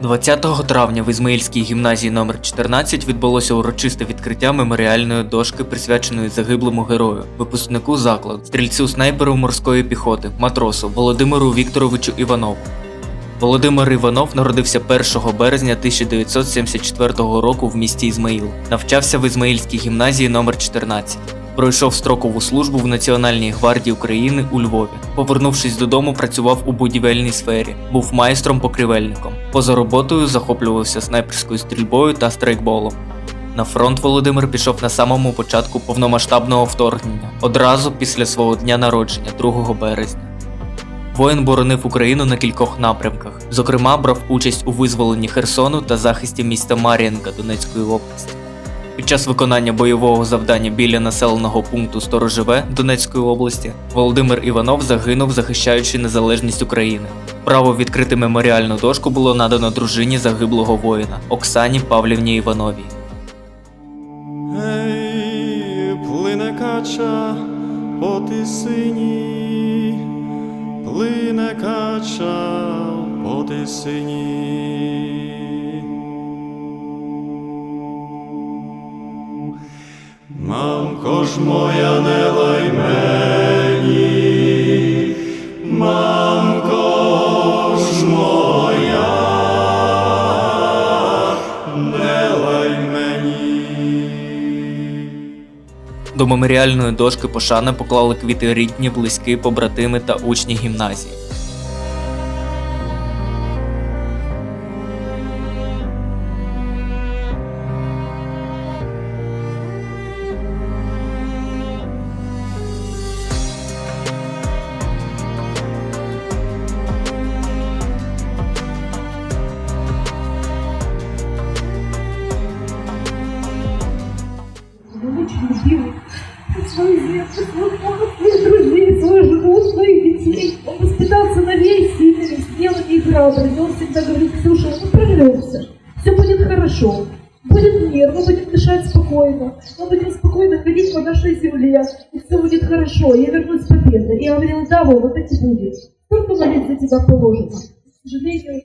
20 травня в Ізмаїльській гімназії номер 14 відбулося урочисте відкриття меморіальної дошки, присвяченої загиблому герою, випускнику закладу, стрільцю снайперу морської піхоти, матросу Володимиру Вікторовичу Іванову. Володимир Іванов народився 1 березня 1974 року в місті Ізмаїл. Навчався в Ізмаїльській гімназії номер 14 Пройшов строкову службу в Національній гвардії України у Львові. Повернувшись додому, працював у будівельній сфері, був майстром-покрівельником. Поза роботою захоплювався снайперською стрільбою та страйкболом. На фронт Володимир пішов на самому початку повномасштабного вторгнення, одразу після свого дня народження, 2 березня. Воїн боронив Україну на кількох напрямках. Зокрема, брав участь у визволенні Херсону та захисті міста Мар'їнка Донецької області. Під час виконання бойового завдання біля населеного пункту Сторожеве Донецької області Володимир Іванов загинув, захищаючи незалежність України. Право відкрити меморіальну дошку було надано дружині загиблого воїна Оксані Павлівні Івановій. Ей, плине кача по тисині, плине кача по тисині. Мамко ж моя не лай мені, мамко ж моя, не лай мені. До меморіальної дошки пошани поклали квіти рідні, близькі, побратими та учні гімназії. Любил свою землю, свою маму, своих друзей, свою жену, своих детей. Он воспитал сыновей сильными, смелыми и храбрыми. Он всегда говорит, Ксюша, мы прорвемся. Все будет хорошо. Будет мир, мы будем дышать спокойно. Мы будем спокойно ходить по нашей земле. И все будет хорошо. Я вернусь с победой. И я говорила, да, Вова, так и будет. Только молить за тебя положено. К сожалению,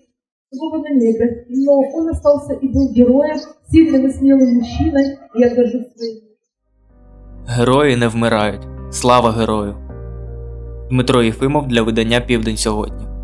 Вова на небе. Но он остался и был героем, сильным и смелым мужчиной. И я горжусь своим Герої не вмирають. Слава герою! Дмитро Єфимов для видання Південь сьогодні.